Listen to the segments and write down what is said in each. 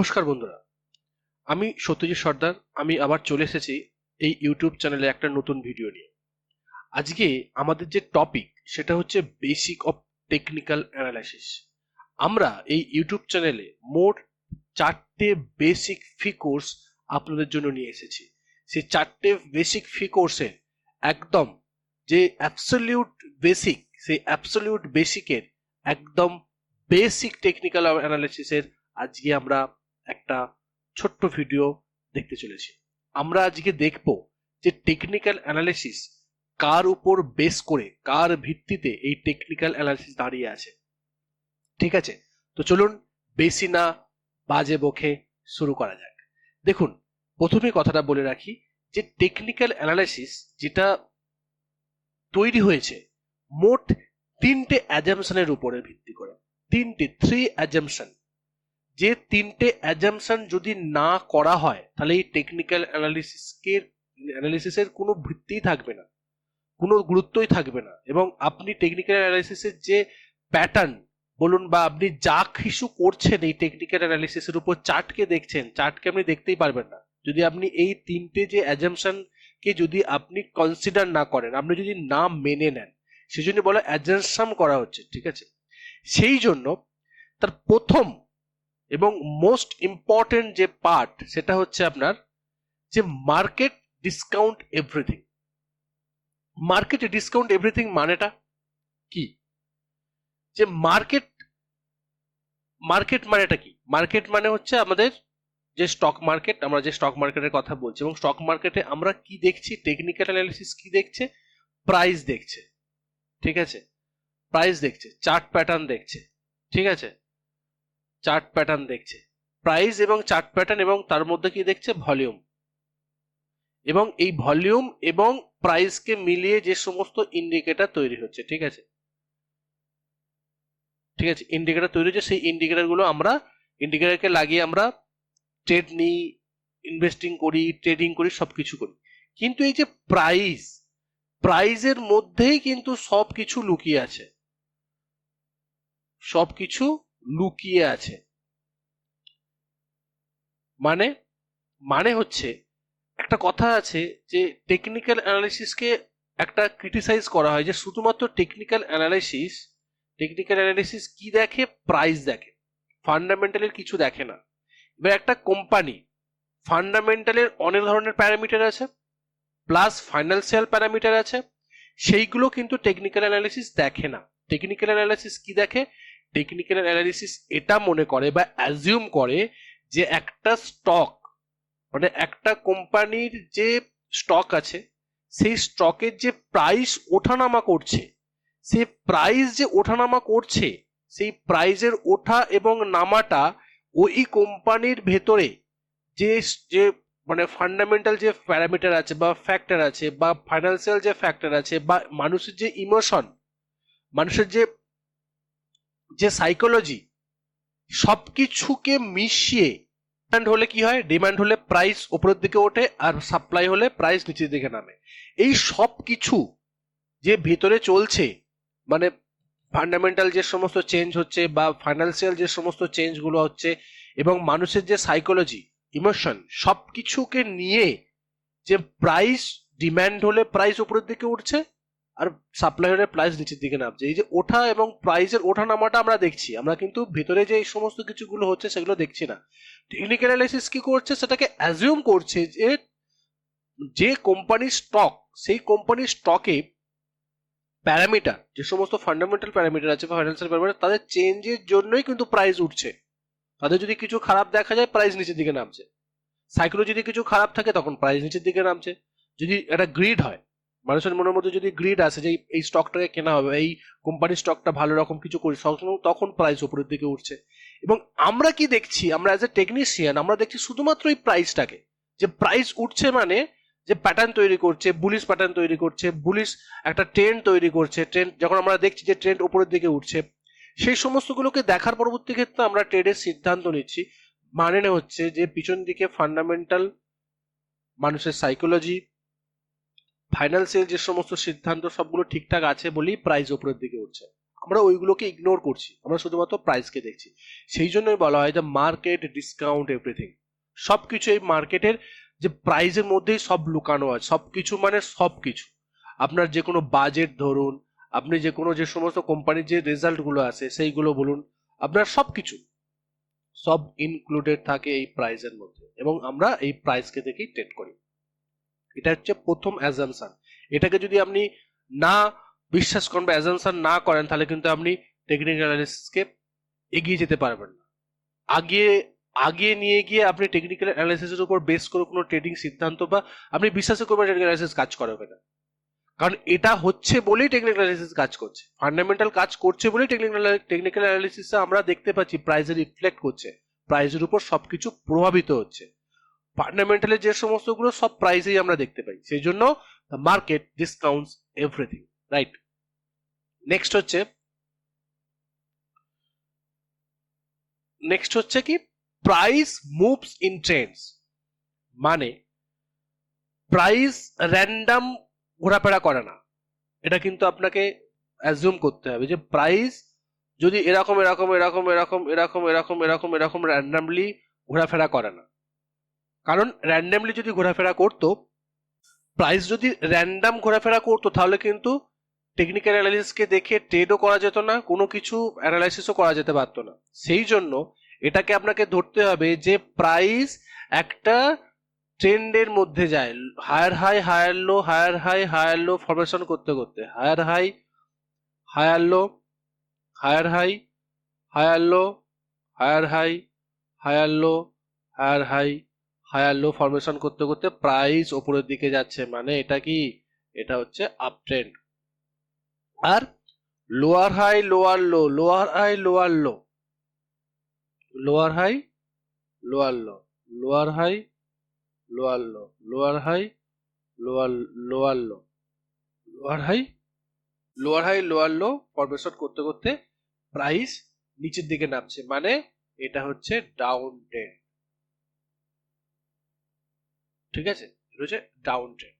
নমস্কার বন্ধুরা। আমি সত্যজিৎ সর্দার, আমি আবার চলে এসেছি এই ইউটিউব চ্যানেলে একটা নতুন ভিডিও নিয়ে। আজকে আমাদের যে টপিক সেটা হচ্ছে বেসিক অফ টেকনিক্যাল অ্যানালাইসিস আমরা এই ইউটিউব চ্যানেলে মোট চারটে বেসিক ফি কোর্স আপনাদের জন্য নিয়ে এসেছি। সেই চারটে বেসিক ফি কোর্সের একদম যে অ্যাবসলিউট বেসিক সেই অ্যাবসলিউট বেসিকের একদম বেসিক টেকনিক্যাল অ্যানালাইসিসের আজকে আমরা একটা ছোট্ট ভিডিও দেখতে চলেছি। আমরা আজকে দেখব যে টেকনিক্যাল অ্যানালিসিস কার উপর বেস করে, কার ভিত্তিতে এই টেকনিক্যাল অ্যানালিসিস দাঁড়িয়ে আছে। ঠিক আছে? তো চলুন বেশি না বাজে বকে শুরু করা যাক। দেখুন, প্রথমে কথাটা বলে রাখি যে টেকনিক্যাল অ্যানালাইসিস যেটা তৈরি হয়েছে মোট তিনটে অ্যাজামশনের উপরে ভিত্তি করে। তিনটে থ্রি অ্যাজামশন যে তিনটে অ্যাজামশন যদি না করা হয়, তাহলে এই টেকনিক্যাল অ্যানালিসিসকে অ্যানালিসিসের কোনো ভিত্তিই থাকবে না। কোনো গুরুত্বই থাকবে না। এবং আপনি টেকনিক্যাল অ্যানালিসিসের যে প্যাটার্ন বলুন বা আপনি যা কিছু করছেন এই টেকনিক্যাল অ্যানালিসিসের উপর চার্টকে দেখছেন চার্টকে আপনি দেখতেই পারবেন না। যদি আপনি এই তিনটে যে অ্যাজামশনকে যদি আপনি কনসিডার না করেন, আপনি যদি না মেনে নেন, সেজন্য বলে অ্যাজামশন করা হচ্ছে, ঠিক আছে? সেই জন্য তার প্রথম এবং মোস্ট ইম্পর্টেন্ট যে পার্ট সেটা হচ্ছে আপনার যে market discount everything market discount everything মানেটা কি? যে মার্কেট মার্কেট মানেটা কি? মার্কেট মানে হচ্ছে আমাদের যে স্টক মার্কেট আমরা যে স্টক মার্কেটের কথা বলছি, এবং স্টক মার্কেটে আমরা কি দেখছি? টেকনিক্যাল অ্যানালিসিস কি দেখছে? প্রাইস দেখছে। ঠিক আছে? প্রাইস দেখছে চার্ট প্যাটার্ন দেখছে। ঠিক আছে? চার্ট প্যাটার্ন দেখছে। প্রাইস এবং চার্ট প্যাটার্ন এবং তার মধ্যে কি দেখছে? ভলিউম। এবং এই ভলিউম এবং প্রাইসকে মিলিয়ে যে সমস্ত ইন্ডিকেটর তৈরি হচ্ছে, ঠিক আছে? ঠিক আছে, ইন্ডিকেটর তৈরি হচ্ছে, সেই ইন্ডিকেটরগুলো আমরা, ইন্ডিকেটরকে লাগিয়ে আমরা ট্রেড নিই ইনভেস্টিং করি ট্রেডিং করি, সবকিছু করি। কিন্তু এই যে প্রাইস প্রাইজের মধ্যেই কিন্তু সব কিছু লুকিয়ে আছে। সব কিছু লুকিয়ে আছে। মানে মানে হচ্ছে, একটা কথা আছে যে টেকনিক্যাল অ্যানালিসিসকে একটা ক্রিটিসাইজ করা হয় যে শুধুমাত্র টেকনিক্যাল অ্যানালাইসিস টেকনিক্যাল অ্যানালিসিস কি দেখে? প্রাইস দেখে। ফান্ডামেন্টালের কিছু দেখে না। এবার একটা কোম্পানি ফান্ডামেন্টালের অনেক ধরনের প্যারামিটার আছে প্লাস ফাইন্যান্সিয়াল প্যারামিটার আছে, সেইগুলো কিন্তু টেকনিক্যাল অ্যানালিসিস দেখে না। টেকনিক্যাল অ্যানালিসিস কি দেখে? টেকনিক্যাল অ্যানালিসিস এটা মনে করে বা অ্যাজিউম করে যে একটা স্টক মানে একটা কোম্পানির যে স্টক আছে, সেই স্টকের যে প্রাইস ওঠানামা করছে, সেই প্রাইস যে ওঠানামা করছে, সেই প্রাইজের ওঠা এবং নামাটা ওই কোম্পানির ভেতরে যে যে মানে ফান্ডামেন্টাল যে প্যারামিটার আছে বা ফ্যাক্টর আছে বা ফাইন্যান্সিয়াল যে ফ্যাক্টর আছে বা মানুষের যে ইমোশন মানুষের যে যে সাইকোলজি সবকিছুকে মিশিয়ে ডিমান্ড হলে কি হয়? ডিমান্ড হলে প্রাইস উপরের দিকে ওঠে আর সাপ্লাই হলে প্রাইস নিচের দিকে নামে। এই সব কিছু যে ভিতরে চলছে মানে ফান্ডামেন্টাল যে সমস্ত চেঞ্জ হচ্ছে বা ফাইন্যান্সিয়াল যে সমস্ত চেঞ্জগুলো হচ্ছে এবং মানুষের যে সাইকোলজি ইমোশন সব কিছুকে নিয়ে যে প্রাইস ডিম্যান্ড হলে প্রাইস উপরের দিকে উঠছে আর সাপ্লাই হলে প্রাইস নিচের দিকে নামছে। এই যে ওঠা এবং প্রাইসের ওঠা নামাটা আমরা দেখছি, আমরা কিন্তু ভেতরে যে এই সমস্ত কিছুগুলো হচ্ছে সেগুলো দেখছি না। টেকনিক্যাল অ্যানালাইসিস কি করছে? সেটাকে অ্যাজিউম করছে যে যে কোম্পানির স্টক সেই কোম্পানির স্টকে প্যারামিটার যে সমস্ত ফান্ডামেন্টাল প্যারামিটার আছে ফাইন্যান্সিয়াল প্যারামিটার তাদের চেঞ্জের জন্যই কিন্তু প্রাইস উঠছে। তাদের যদি কিছু খারাপ দেখা যায় প্রাইস নিচের দিকে নামছে। সাইকেলে যদি কিছু খারাপ থাকে, তখন প্রাইস নিচের দিকে নামছে। যদি একটা গ্রিড হয় মানুষের মনের মধ্যে যদি গ্রিড আসে যে এই স্টকটাকে কেনা হবে, এই কোম্পানির স্টকটা ভালো রকম কিছু করি, তখন প্রাইস উপরের দিকে উঠছে। এবং আমরা কি দেখছি? আমরা অ্যাজ এ টেকনিশিয়ান আমরা দেখছি শুধুমাত্র এই প্রাইসটাকে যে প্রাইস উঠছে মানে যে প্যাটার্ন তৈরি করছে বুলিশ প্যাটার্ন তৈরি করছে বুলিশ একটা ট্রেন্ড তৈরি করছে ট্রেন্ড যখন আমরা দেখছি যে ট্রেন্ড উপরের দিকে উঠছে, সেই সমস্তগুলোকে দেখার পরবর্তী ক্ষেত্রে আমরা ট্রেডের সিদ্ধান্ত নিচ্ছি। মানে হচ্ছে যে পিছন দিকে ফান্ডামেন্টাল মানুষের সাইকোলজি ফাইন্যান্সিয়াল যে সমস্ত সিদ্ধান্ত সবগুলো ঠিকঠাক আছে বলেই প্রাইস ওপরের দিকে উঠছে। আমরা ওইগুলোকে ইগনোর করছি। আমরা শুধুমাত্র প্রাইসকে দেখছি। সেই জন্যই বলা হয় যে মার্কেট ডিসকাউন্ট এভরিথিং সব কিছু এই মার্কেটের যে প্রাইজের মধ্যেই সব লুকানো আছে। সব কিছু মানে সব কিছু আপনার যে কোনো বাজেট ধরুন, আপনি যে কোনো যে সমস্ত কোম্পানির যে রেজাল্টগুলো আছে, সেইগুলো বলুন, আপনার সব কিছু সব ইনক্লুডেড থাকে এই প্রাইজের মধ্যে। এবং আমরা এই প্রাইসকে দেখেই ট্রেড করি। এটা হচ্ছে প্রথম অ্যাজামশন এটাকে যদি আপনি না বিশ্বাস করেন বা অ্যাজামশন না করেন, তাহলে কিন্তু আপনি টেকনিক্যাল অ্যানালিসিসকে এগিয়ে যেতে পারবেন না। আগে আগে নিয়ে গিয়ে আপনি টেকনিক্যাল অ্যানালিসিসের উপর বেস করে কোনো ট্রেডিং সিদ্ধান্ত বা আপনি বিশ্বাস করবেন টেকনিক্যাল অ্যানালিসিস কাজ করবে না। কারণ এটা হচ্ছে বলেই টেকনিক্যাল অ্যানালিসিস কাজ করছে। ফান্ডামেন্টাল কাজ করছে বলেই টেকনিক্যাল টেকনিক্যাল অ্যানালিসিসে আমরা দেখতে পাচ্ছি প্রাইসে রিফ্লেক্ট করছে। প্রাইসের উপর সবকিছু প্রভাবিত হচ্ছে। ফান্ডামেন্টালে যে সমস্তগুলো সব প্রাইসেই আমরা দেখতে পাই। সেই জন্য market discounts everything right next হচ্ছে নেক্সট হচ্ছে কি? প্রাইস মুভস ইন ট্রেন্ডস মানে প্রাইস র্যান্ডাম ঘোরাফেরা করে না। এটা কিন্তু আপনাকে অ্যাজিউম করতে হবে যে প্রাইস যদি এরকম এরকম এরকম এরকম এরকম এরকম এরকম এরকম র্যান্ডামলি ঘোরাফেরা করে না। কারণ র্যান্ডামলি যদি ঘোরাফেরা করতো প্রাইস যদি র্যান্ডাম ঘোরাফেরা করতো, তাহলে কিন্তু টেকনিক্যাল অ্যানালিসিসকে দেখে ট্রেডও করা যেত না, কোনো কিছু অ্যানালাইসিসও করা যেতে পারতো না। সেই জন্য এটাকে আপনাকে ধরতে হবে যে প্রাইস একটা ট্রেন্ডের মধ্যে যায়। Higher high higher low higher high higher low formation করতে করতে। Higher high higher low higher high higher low higher high higher low higher high higher low formation করতে করতে প্রাইস ওপরের দিকে যাচ্ছে। মানে এটা কি? এটা হচ্ছে আপ ট্রেন্ড আর lower high lower low lower high lower low lower high lower low lower high lower low lower high lower lower low lower high lower high lower low formation করতে করতে প্রাইস নিচের দিকে নামছে। মানে এটা হচ্ছে down trend ঠিক আছে? হচ্ছে ডাউন ট্রেন্ড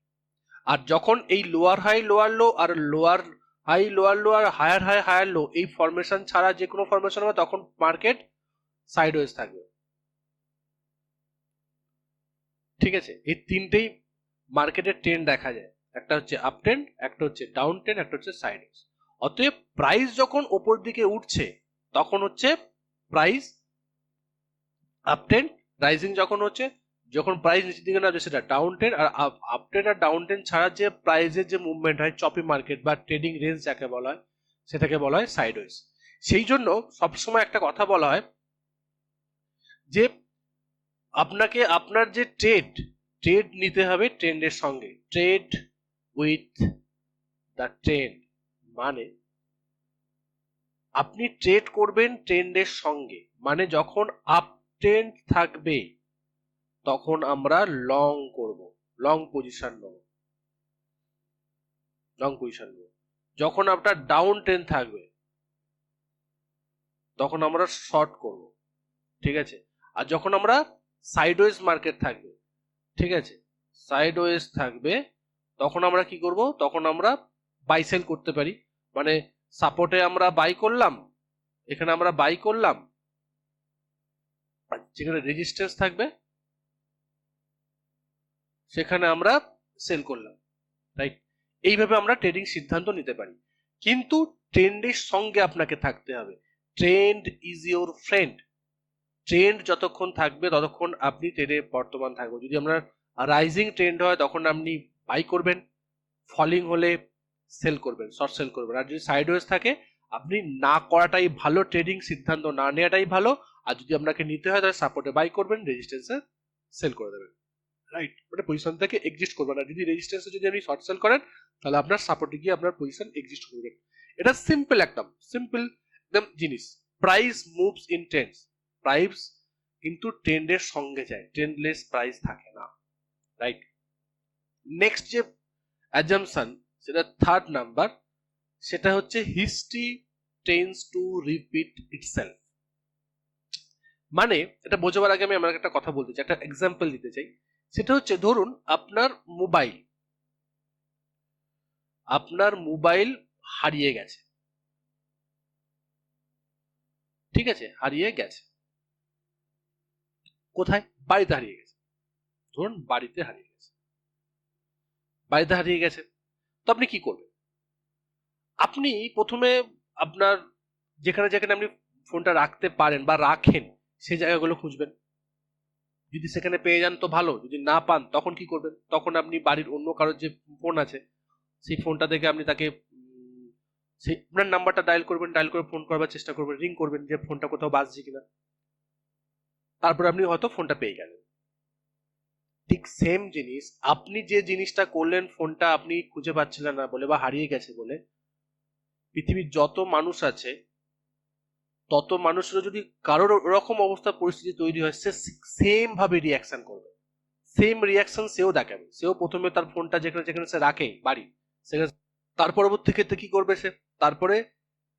আর যখন এই লোয়ার হাই লোয়ার লো আর লোয়ার হাই লোয়ার লো আর হায়ার হাই হায়ার লো এই ফরমেশন ছাড়া যে কোনো ফরমেশন হবে, তখন মার্কেট সাইডওয়েজ থাকবে। ঠিক আছে? এই তিনটেই মার্কেটের ট্রেন্ড দেখা যায়। একটা হচ্ছে আপ ট্রেন্ড একটা হচ্ছে ডাউন ট্রেন্ড একটা হচ্ছে সাইডওয়েজ অতএব প্রাইস যখন ওপর দিকে উঠছে, তখন হচ্ছে প্রাইস আপ ট্রেন্ড রাইজিং যখন হচ্ছে যখন প্রাইস নিচের দিকে নামছে, সেটা ডাউন ট্রেন্ড আর আপ ট্রেন্ড আর ডাউন ট্রেন্ড ছাড়া যে প্রাইসের যে মুভমেন্ট হয় চপি মার্কেট বা ট্রেডিং রেঞ্জ যাকে বলা হয়, সেটাকে বলা হয় সাইডওয়েজ সেই জন্য সবসময় একটা কথা বলা হয় যে আপনাকে, আপনার যে ট্রেড ট্রেড নিতে হবে ট্রেন্ডের সঙ্গে। ট্রেড উইথ দ্য ট্রেন্ড মানে আপনি ট্রেড করবেন ট্রেন্ডের সঙ্গে। মানে যখন আপ ট্রেন্ড থাকবে তখন আমরা লং করব লং পজিশন নেব। লং পজিশন নেব। যখন আপনার ডাউন ট্রেন থাকবে, তখন আমরা শর্ট করব, ঠিক আছে? আর যখন আমরা সাইডওয়েজ মার্কেট থাকবে, ঠিক আছে? সাইডওয়েজ থাকবে, তখন আমরা কি করব? তখন আমরা বাই সেল করতে পারি। মানে সাপোর্টে আমরা বাই করলাম, এখানে আমরা বাই করলাম যেখানে রেজিস্ট্যান্স থাকবে সেখানে আমরা সেল করলাম রাইট এইভাবে আমরা ট্রেডিং সিদ্ধান্ত নিতে পারি। কিন্তু ট্রেন্ডের সঙ্গে আপনাকে থাকতে হবে। Trend is your friend trend যতক্ষণ থাকবে, ততক্ষণ আপনি ট্রেডে বর্তমান থাকবে যদি আমরা রাইজিং ট্রেন্ড হয়, তখন আপনি বাই করবেন ফলিং হলে সেল করবেন শর্ট সেল করবেন। আর যদি সাইডওয়েজ থাকে, আপনি না করাটাই ভালো ট্রেডিং সিদ্ধান্ত না নেওয়াটাই ভালো। আর যদি আপনাকে নিতে হয়, তাহলে সাপোর্টে বাই করবেন রেজিস্ট্যান্সে সেল করে দেবেন। রাইট মানে পজিশন থেকে এক্সিস্ট করবেন আর যদি রেজিস্ট্যান্সে যদি আপনি শর্ট সেল করেন, তাহলে আপনার সাপোর্টে গিয়ে আপনার পজিশন এক্সিস্ট করবে। এটা সিম্পল একদম। সিম্পল একদম জিনিস। Price moves in trends price কিন্তু ট্রেন্ডের সঙ্গে যায়। ট্রেন্ডলেস প্রাইস থাকে না। রাইট নেক্সট যে অ্যাজামশন সেটা থার্ড নাম্বার সেটা হচ্ছে history tends to repeat itself মানে এটা বোঝাবার আগে আমি আমার একটা কথা বলতে চাই, একটা এক্সাম্পল দিতে চাই। সেটা হচ্ছে, ধরুন আপনার মোবাইল। আপনার মোবাইল হারিয়ে গেছে। ঠিক আছে? হারিয়ে গেছে। কোথায়? বাড়িতে হারিয়ে গেছে। ধরুন বাড়িতে হারিয়ে গেছে। বাড়িতে হারিয়ে গেছে। তো আপনি কি করবেন? আপনি প্রথমে আপনার যেখানে যেখানে আপনি ফোনটা রাখতে পারেন বা রাখেন সেই জায়গাগুলো খুঁজবেন। যদি সেখানে পেয়ে যান তো ভালো, যদি না পান তখন কি করবেন? তখন আপনি বাড়ির অন্য কারোর যে ফোন আছে, সেই ফোনটা থেকে আপনি তাকে সেই আপনার নাম্বারটা ডায়াল করবেন, ডায়াল করে ফোন করবার চেষ্টা করবেন, রিং করবেন যে ফোনটা কোথাও বাজছে কিনা। তারপর আপনি হয়তো ফোনটা পেয়ে গেলেন। ঠিক সেম জিনিস, আপনি যে জিনিসটা করলেন ফোনটা আপনি খুঁজে পাচ্ছিলেন না বলে বা হারিয়ে গেছে বলে, পৃথিবীর যত মানুষ আছে তত মানুষেরও যদি কারোর ওরকম অবস্থা পরিস্থিতি তৈরি হয়, সে সেম ভাবে রিয়াকশন করবে। সেম রিয়াকশন সেও দেখাবে সেও প্রথমে তার ফোনটা যেখানে যেখানে সে রাখে, বাড়ি। সেখানে তার পরবর্তী ক্ষেত্রে কি করবে সে? তারপরে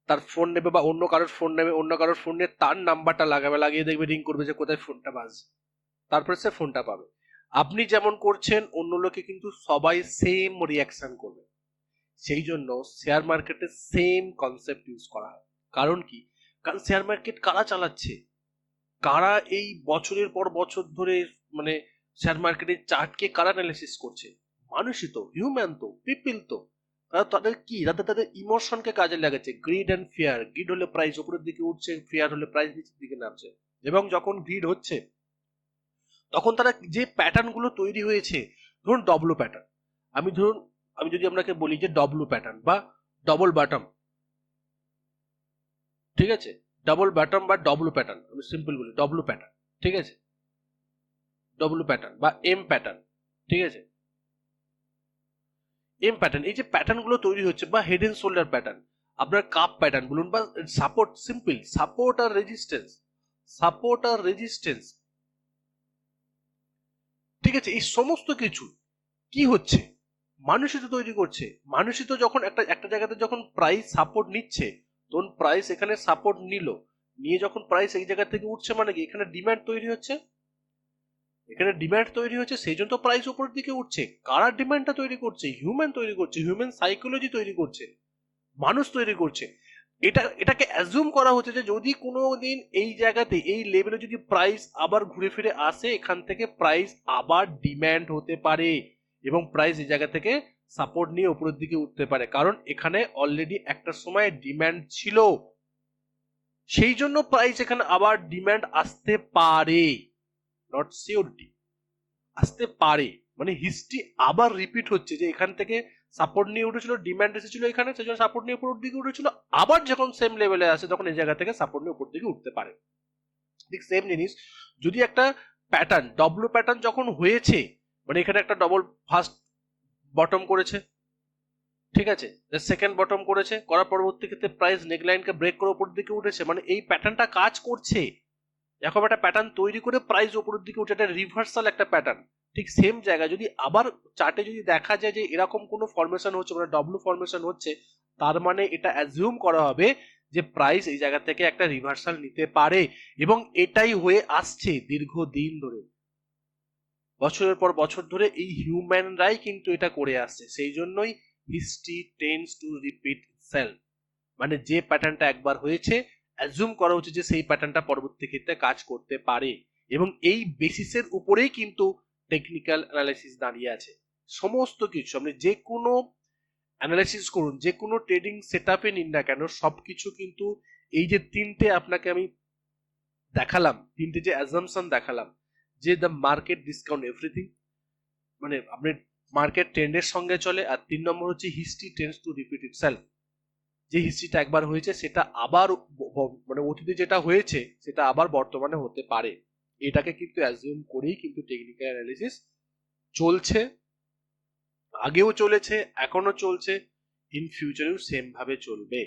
তার ফোন নেবে বা অন্য কারোর ফোন নেবে, অন্য কারোর ফোন নিয়ে তার নাম্বারটা লাগাবে, লাগিয়ে দেখবে রিং করবে যে কোথায় ফোনটা বাজছে তারপরে সে ফোনটা পাবে। আপনি যেমন করছেন, অন্য লোকে কিন্তু সবাই সেম রিয়াকশন করবে। সেই জন্য শেয়ার মার্কেটে সেম কনসেপ্ট ইউজ করা হয়। কারণ কি? কারণ শেয়ার মার্কেট কারা চালাচ্ছে? কারা এই বছরের পর বছর ধরে মানে শেয়ার মার্কেটের চার্টকে কারা অ্যানালিসিস করছে? মানুষই তো হিউম্যান তো পিপিল তো। তারা তাদের কি? তাদের তাদের ইমোশনকে কাজে লাগাচ্ছে। গ্রিড অ্যান্ড ফিয়ার গ্রিড হলে প্রাইস উপরের দিকে উঠছে ফিয়ার হলে প্রাইস নিচের দিকে নামছে। এবং যখন গ্রিড হচ্ছে, তখন তারা যে প্যাটার্নগুলো তৈরি হয়েছে, ধরুন ডব্লু প্যাটার্ন আমি ধরুন, আমি যদি আপনাকে বলি যে ডব্লু প্যাটার্ন বা ডবল বাটম ঠিক আছে? ডবল বাটম বা ডব্লু প্যাটার্ন আমি সিম্পল বলি ডব্লু প্যাটার্ন ঠিক আছে? ডব্লু প্যাটার্ন বা এম প্যাটার্ন ঠিক আছে? এম প্যাটার্ন এই যে প্যাটার্নগুলো তৈরি হচ্ছে বা হেড এন্ড শোল্ডার প্যাটার্ন আপনার কাপ প্যাটার্ন বলুন বা সাপোর্ট সিম্পল সাপোর্ট আর রেজিস্ট্যান্স সাপোর্ট আর রেজিস্ট্যান্স ঠিক আছে? এই সমস্ত কিছু কি হচ্ছে? মানুষই তো তৈরি করছে। মানুষই তো যখন একটা একটা জায়গাতে যখন প্রাইস সাপোর্ট নিচ্ছে তখন প্রাইস এখানে সাপোর্ট নিল। নিয়ে যখন প্রাইস এই জায়গা থেকে উঠছে মানে কি? এখানে ডিম্যান্ড তৈরি হচ্ছে। এখানে ডিম্যান্ড তৈরি হচ্ছে, সেই জন্য তো প্রাইস উপরের দিকে উঠছে। কারা ডিম্যান্ডটা তৈরি করছে? হিউম্যান তৈরি করছে। হিউম্যান সাইকোলজি তৈরি করছে। মানুষ তৈরি করছে। এটা, এটাকে অ্যাজুম করা হচ্ছে যে যদি কোনো দিন এই জায়গাতে, এই লেভেলে যদি প্রাইস আবার ঘুরে ফিরে আসে, এখান থেকে প্রাইস আবার ডিম্যান্ড হতে পারে। এবং প্রাইস এই জায়গা থেকে সাপোর্ট নিয়ে উপরের দিকে উঠতে পারে। কারণ এখানে অলরেডি একটা সময় ডিম্যান্ড ছিল। সেই জন্য প্রাইস এখানে আবার ডিম্যান্ড আসতে পারে। নট সিওরিটি আসতে পারে। মানে হিস্ট্রি আবার রিপিট হচ্ছে যে এখান থেকে সাপোর্ট নিয়ে উঠেছিল ডিম্যান্ড এসেছিল এখানে সেজন্য সাপোর্ট নিয়ে উপর দিকে উঠেছিল। আবার যখন সেম লেভেলে আসে, তখন এই জায়গা থেকে সাপোর্ট নিয়ে উপর দিকে উঠতে পারে। ঠিক সেম জিনিস। যদি একটা প্যাটার্ন ডব্লু প্যাটার্ন যখন হয়েছে মানে এখানে একটা ডবল ফার্স্ট বটম করেছে। ঠিক আছে? সেকেন্ড বটম করেছে। করার পরবর্তী ক্ষেত্রে প্রাইস নেকলাইনকে ব্রেক করে উপর দিকে উঠেছে। মানে এই প্যাটার্নটা কাজ করছে। এরকম একটা প্যাটার্ন তৈরি করে প্রাইস উপরের দিকে উঠে একটা রিভার্সাল একটা প্যাটার্ন ঠিক সেম জায়গায় যদি আবার চার্টে যদি দেখা যায় যে এরকম কোনো ফরমেশন হচ্ছে মানে ডব্লু ফরমেশন হচ্ছে, তার মানে এটা অ্যাজিউম করা হবে যে প্রাইস এই জায়গা থেকে একটা রিভার্সাল নিতে পারে। এবং এটাই হয়ে আসছে দীর্ঘদিন ধরে। বছরের পর বছর ধরে এই হিউম্যানরাই কিন্তু এটা করে আসছে। সেই জন্যই history tends to repeat self মানে যে প্যাটার্নটা একবার হয়েছে অ্যাজুম করা উচিত যে সেই প্যাটার্নটা পরবর্তী ক্ষেত্রে কাজ করতে পারে। এবং এই বেসিসের উপরেই কিন্তু টেকনিক্যাল অ্যানালাইসিস দাঁড়িয়ে আছে। সমস্ত কিছু, আপনি যে কোনো অ্যানালাইসিস করুন, যে কোনো ট্রেডিং সেট আপে নিন না কেন সব কিছু কিন্তু এই যে তিনটে আপনাকে আমি দেখালাম, তিনটে যে অ্যাজামশন দেখালাম যে দ্য মার্কেট ডিসকাউন্ট এভরিথিং মানে আপনি মার্কেট ট্রেন্ডের সঙ্গে চলে আর তিন নম্বর হচ্ছে history tends to repeat itself যে হিস্ট্রিটা একবার হয়েছে, সেটা আবার মানে অতীতে যেটা হয়েছে, সেটা আবার বর্তমানে হতে পারে। এটাকে কিন্তু অ্যাজিউম করেই কিন্তু টেকনিক্যাল অ্যানালিসিস চলছে, আগেও চলেছে এখনও চলছে ইন ফিউচারেও সেম ভাবে চলবে।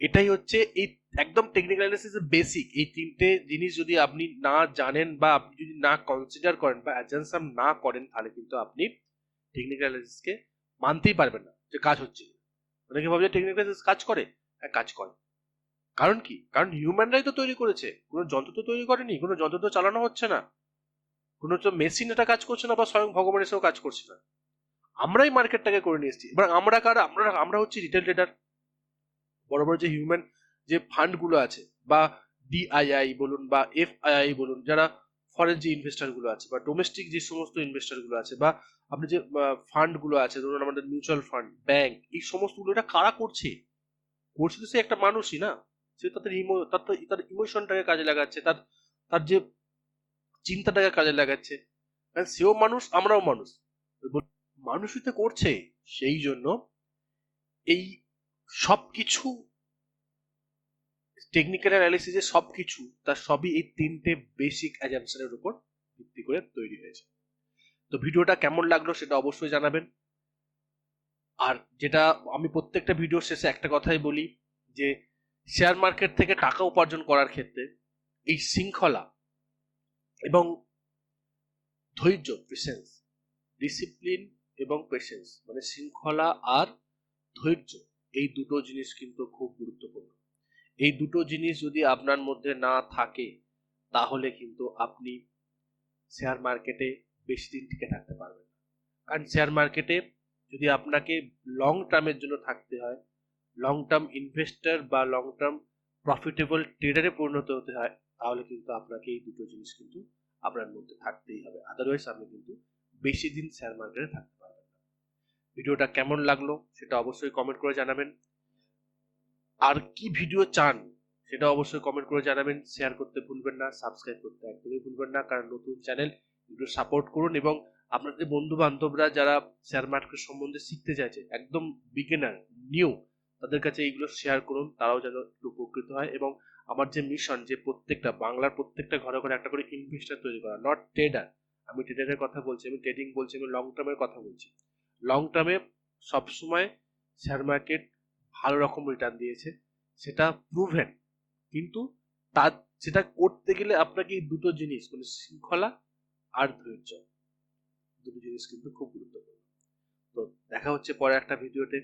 এটাই হচ্ছে এই একদম টেকনিক্যাল অ্যানালিসিস বেসিক এই তিনটে জিনিস যদি আপনি না জানেন বা আপনি যদি না কনসিডার করেন বা অ্যাজেন্সাম না করেন, তাহলে কিন্তু আপনি টেকনিক্যাল অ্যানালিসিসকে মানতেই পারবেন না যে কাজ হচ্ছে অনেকে ভাবে টেকনিক্যাল অ্যানালিসিস কাজ করে? হ্যাঁ কাজ করে। কারণ কি? কারণ হিউম্যানরাই তো তৈরি করেছে। কোনো যন্ত্র তো তৈরি করেনি, কোনো যন্ত্র তো চালানো হচ্ছে না। কোনো তো মেশিন এটা কাজ করছে না বা স্বয়ং ভগবান এসেও কাজ করছে না। আমরাই মার্কেটটাকে করে নিয়ে এসেছি। এবার আমরা কারা? আমরা আমরা হচ্ছে রিটেল ট্রেডার বড় বড় যে হিউম্যান যে ফান্ডগুলো আছে বা ডিআইআই বলুন বা এফ এফআইআই বলুন, যারা ফরেন যে ইনভেস্টারগুলো আছে বা ডোমেস্টিক যে সমস্ত ইনভেস্টারগুলো আছে বা আপনি যে ফান্ডগুলো আছে, ধরুন আমাদের মিউচুয়াল ফান্ড ব্যাংক এই সমস্তগুলো এটা কারা করছে? করছে তো সে একটা মানুষই না? সে তাদের ইমো তার তার ইমোশনটাকে কাজে লাগাচ্ছে, তার তার যে চিন্তাটাকে কাজে লাগাচ্ছে। সেও মানুষ, আমরাও মানুষ। মানুষই তো করছে। সেই জন্য এই সব কিছু টেকনিক্যাল অ্যানালিসিসের সব কিছু তার সবই এই তিনটে বেসিক অ্যাজাম্পশনের উপর ভিত্তি করে তৈরি হয়েছে। তো ভিডিওটা কেমন লাগল সেটা অবশ্যই জানাবেন। আর যেটা আমি প্রত্যেকটা ভিডিওর শেষে একটা কথাই বলি, যে শেয়ার মার্কেট থেকে টাকা উপার্জন করার ক্ষেত্রে এই শৃঙ্খলা এবং ধৈর্য পেশেন্স ডিসিপ্লিন এবং পেশেন্স মানে শৃঙ্খলা আর ধৈর্য এই দুটো জিনিস কিন্তু খুব গুরুত্বপূর্ণ। এই দুটো জিনিস যদি আপনার মধ্যে না থাকে, তাহলে কিন্তু আপনি শেয়ার মার্কেটে বেশি দিন টিকে থাকতে পারবেন কারণ শেয়ার মার্কেটে যদি আপনাকে লং টার্মের জন্য থাকতে হয় লং টার্ম ইনভেস্টর বা লং টার্ম প্রফিটেবল ট্রেডারে পরিণত হতে হয়, তাহলে কিন্তু আপনাকে এই দুটো জিনিস কিন্তু আপনার মধ্যে থাকতেই হবে। আদারওয়াইজ আপনি কিন্তু বেশি দিন শেয়ার মার্কেটে থাকতে ভিডিওটা কেমন লাগল সেটা অবশ্যই কমেন্ট করে জানাবেন। আর কি ভিডিও চান সেটা অবশ্যই কমেন্ট করে জানাবেন। শেয়ার করতে ভুলবেন না সাবস্ক্রাইব করতে একদমই ভুলবেন না। কারণ নতুন চ্যানেল একটু সাপোর্ট করুন এবং আপনাদের বন্ধু বান্ধবরা যারা শেয়ার মার্কেট সম্বন্ধে শিখতে চাইছে, একদম বিগিনার নিউ তাদের কাছে এইগুলো শেয়ার করুন। তারাও যেন একটু উপকৃত হয় এবং আমার যে মিশন যে প্রত্যেকটা, বাংলার প্রত্যেকটা ঘরে ঘরে একটা করে ইনভেস্টার তৈরি করা নট ট্রেডার আমি ট্রেডারের কথা বলছি, আমি ট্রেডিং বলছি, আমি লং টার্মের কথা বলছি। লং টার্মে সবসময় শেয়ার মার্কেট ভালো রকম রিটার্ন দিয়েছে। সেটা প্রুভেন কিন্তু তার, সেটা করতে গেলে আপনাকে দুটো জিনিস মানে শৃঙ্খলা আর ধৈর্য। দুটো জিনিস কিন্তু খুব গুরুত্বপূর্ণ। তো দেখা হচ্ছে পরে একটা ভিডিওতে